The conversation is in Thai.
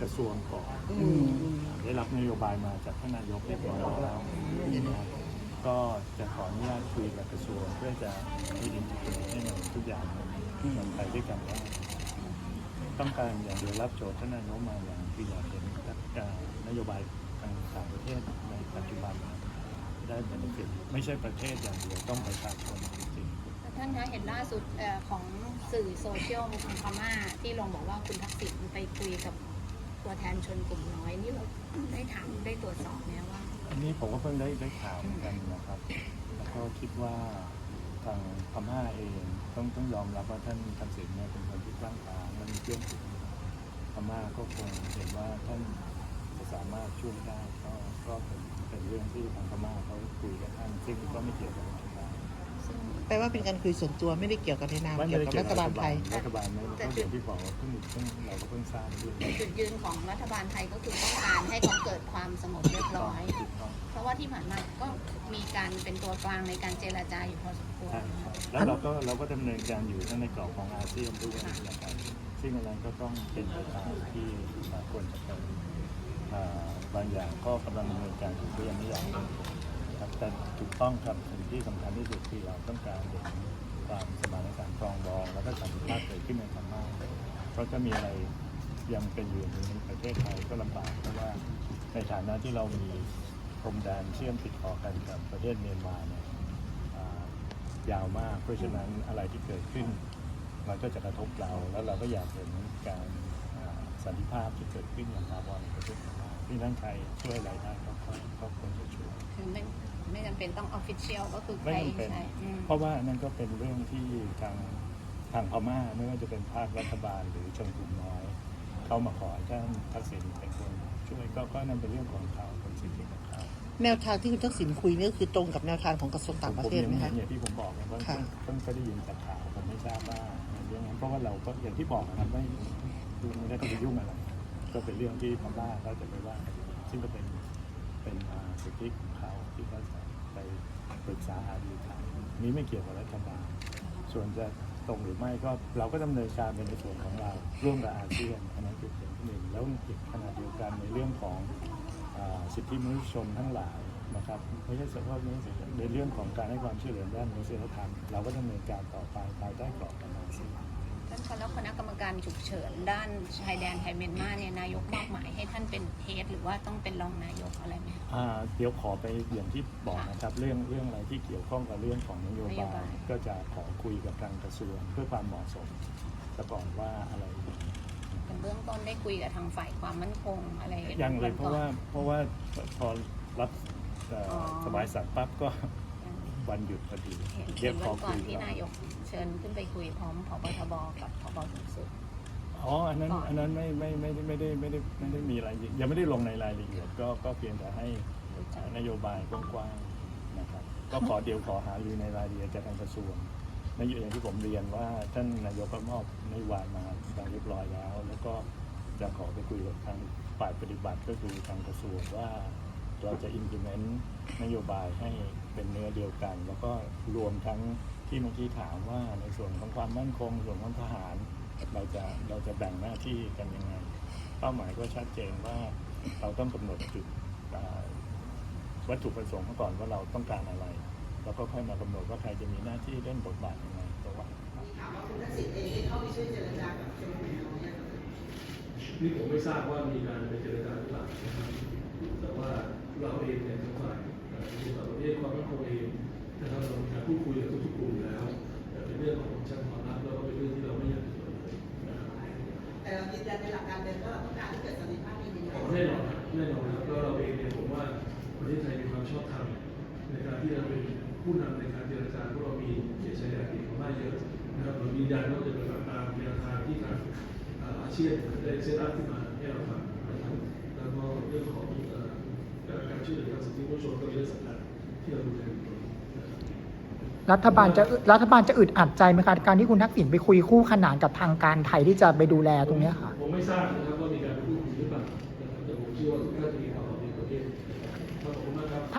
กระทรวงก่อนอืมได้รับนโยบายมาจากท่านนายกเรียบร้อยแล้วนะครับก็จะขออนุญาตคุยกับกระทรวงเพื่อจะมีอินทิเกรตให้มันทุกอย่างมันมันไปด้วยกันได้ต้องการอย่างเดียวรับโจทย์ท่านนายกมาอย่างคืออยากเห็นเอ่อนโยบายทางต่างประเทศในปัจจุบันได้เป็นฟิตไม่ใช่ประเทศอย่างเดียวต้องประชาชนจริงๆท่านคะเห็นล่าสุดเอ่อของสื่อโซเชียลทางพม่าที่ลงบอกว่าคุณทักษิณไปคุยกับ ตัวแทนชนกลุ่มน้อยนี่เราได้ถามได้ตรวจสอบไหมว่า อันนี้ผมก็เพิ่งได้ได้ข่าวเหมือนกันนะครับ แล้วก็คิดว่าทางพม่าเองต้องต้องยอมรับว่าท่านทักษิณเนี่ยเป็นคนที่กล้าหาญและมีเพื่อนฝูงพม่าก็คงเห็นว่าท่านจะสามารถช่วยได้ก็ก็เป็นเป็นเรื่องที่ทางพม่าเขาคุยกับท่านซึ่งก็ไม่เกี่ยวกับรัฐบา ซึ่ง แปลว่าเป็นการคุยส่วนตัวไม่ได้เกี่ยวกับในนามไม่เกี่ยวได้กับเกี่ยวรัฐกับบาลไทย รัฐบาลไม่ก็อย่างที่บอกว่าเพิ่งเพิ่งเราก็เพิ่งทราบเรื่องแต่จุดยืนของรัฐบาลไทยก็คือต้องการให้เขาเกิดความสงบเรียบร้อย ถูกต้องเพราะว่าที่ผ่านมาก็มีการเป็นตัวกลางในการเจรจาอยู่พอสมควรใช่ครับแล้วเราก็เราก็ดำเนินการอยู่ทั้งในกรอบของอาเซียนด้วยนะครับซึ่งอะไรก็ต้องเป็นไปตามที่สากลจะเป็นอ่าบางอย่างก็กำลังดำเนินการอยู่ก็ยังไม่อยากเปิ ดเผยครับแต่ถูกต้องครับสิ่งที่สำคัญที่สุดคือเราต้องการเห็นความสมานฉันท์รองดอง แล้วก็สันติภาพเกิดขึ้นในพม่าเพราะถ้ามีอะไรยังเป็นอยู่ในประเทศไทยก็ลำบากเพราะว่าในฐานะที่เรามีพรมแดนเชื่อมติดต่อกันกับประเทศเมียนมาเนี่ยายาวมาก เพราะฉะนั้นอะไรที่เกิดขึ้น มันก็จะกระทบเรา แล้วเราก็อยากเห็นการสันติภาพที่เกิดขึ้นอย่างถาวรในประเทศเราที่นั่นใครช่วยอะไรได้ก็ เป็นต้องออฟฟิเชียลก็คือใคไม่รจำเป็น ใช่อืมเพราะว่านั่นก็เป็นเรื่องที่ทางทางพม่าไม่ว่าจะเป็นภาครัฐบาลหรือชนกลุ่มน้อย เขามาขอให้ท่านทักษิณเป็นคนช่วยก็ก็นั่นเป็นเรื่องของเขาเป็นสิทธิของเขาแนวทางที่คุณทักษิณคุยนี่ก็คือตรงกับแนวทางของกระทรวงต่างประเทศไหมผมคะ อย่างที่ผมบอกนะว่าค่ะ เพิ่งเพิ่งได้ยินจากข่าวผมไม่ทราบว่าเรื่องนั้นเพราะว่าเราก็อย่างที่บอกนะครับไม่ดูไม่ได้ต้องไปยุ่งอะไรก็เป็นเรื่องที่พม่าเขาจะไปว่ากันซึ่งก็เป็นเป็นอ่าสิทธิของเขาที่เขาจะ ไปปรึกษาหารือกันนี้ไม่เกี่ยวกับรัฐบาล ส่วนจะตรงหรือไม่ก็เราก็ดำเนินการเป็นในส่วนของเรา ร่วมกับอาเซียนอันนั้นคือเป็นที่หนึ่งแล้วอีกขณะเดียวกันในเรื่องของอสิทธิมนุษยชนทั้งหลายนะครับไม่ใช่เฉพาะนี้ในเรื่องของการให้ความช่วยเหลือด้านมนุษยธรรมเราก็ดำเนินการต่อไปภายใต้กรอบของอาเซียน ท่านคะแล้วคณะกรรมการฉุกเฉินด้านชายแดนไทยเมียนมาเนี่ยนายกมอบหมายให้ท่านเป็นเฮดหรือว่าต้องเป็นรองนายกอะไรไหมคะอ่าเดี๋ยวขอไปอย่างที่บอกนะครับเรื่องเรื่องอะไรที่เกี่ยวข้องกับเรื่องของนโยนโยบาบายยก็จะขอคุยกับทางกระทรวงเพื่อความเหมาะสมซะก่อนว่าอะไรเป็นเบื้องต้นได้คุยกับทางฝ่ายความมั่นคงอะไรยังเลยเพก่ราะอนว่าเพราะว่าพอรับเอ่อออสบายสัตว์ปั๊บก็ วันหยุดพอดีเห็นเรียกขวัอนก่คุอนยที่ก่อนนายกเชิญขึ้นไปคุยพร้อมผบทบกับผบสูงสุด อ๋อ อันนั้นก่อนอันนั้นไม่ไม่ไม่ได้ไม่ได้ไม่ได้ไม่ได้มีรายละเอียดยังไม่ได้ลงในรายละเอียดก็ก็เพียงแต่ให้รู้จักนโยบายกว้างๆนะครับ ก็ขอเดี๋ยวขอหารือในรายละเอียดจากทางกระทรวงนโยบายอย่างที่ผมเรียนว่าท่านนายกก็มอบนโยบายมาดังเรียบร้อยแล้ว แล้วก็จะขอไปคุยกับทางฝ่ายปฏิบัติก็คือทางกระทรวงว่าเราจะ implement นโยบายให้ เป็นเนื้อเดียวกัน แล้วก็รวมทั้งที่เมื่อกี้ถามว่าในส่วนของความมั่นคงส่วนของทหาร เราจะเราจะแบ่งหน้าที่กันยังไง เป้าหมายก็ชัดเจนว่าเราต้องกำหนดจุดอ่าวัตถุประสงค์ก่อนว่าเราต้องการอะไร แล้วก็ค่อยมากำหนดว่าใครจะมีหน้าที่เล่นบทบาทยังไงตัวว่าไปถามว่าคุณทักษิณเองได้เข้าไปช่วยเจรจากับชนกลุ่มน้อยอะนี่ผมไม่ทราบว่ามีการไปเจรจาหรือเปล่านะครับแต่ว่าเราเองเนี่ยทางฝ่าย ประเทศความมั่นคงเองนะครับเรามีการพูดคุยกับทุกๆกลุ่มอยู่แล้วแต่เป็นเรื่องของชั้นความลับแล้วก็เป็นเรื่องที่เราไม่อยากจะเปิดเผยนะครับแต่เรายืนยันในหลักการเดิมว่าเราต้องการให้เกิดสันติภาพในดินแดขอนแน่นอนครับแน่นอนครับแล้วเราเองเนี่ยผมว่าประเทศไทยมีความชอบธรรมในการที่จะเป็นผู้นำในการเจรจาเพราะเรามีเขตชายแดนติดพม่าเยอะนะครับเรายืนยันว่าจะปฏิบัติตามแนวทางที่ทางเอ่ออาเซียนได้เซตอัพขึ้นมาให้เราทำนะครับแล้วก็เรื่องของเอ่อการช่วยเหลือทางสิทธิมนุษยชนก็เป็นเรื่องสำคัญที่เราดูแลอยู่นะครับรัฐบาลจะรัฐบาลจะอึดอัดใจไหมคะการที่คุณทักษิณไปคุยคู่ขนานกับทางการไทยที่จะไปดูแลตรงเนี้ยค่ะผมไม่ทราบนะครับว่ามีการพูดคุยหรือเปล่านะครับแต่ผมเชื่อว่าทุกท่านเอง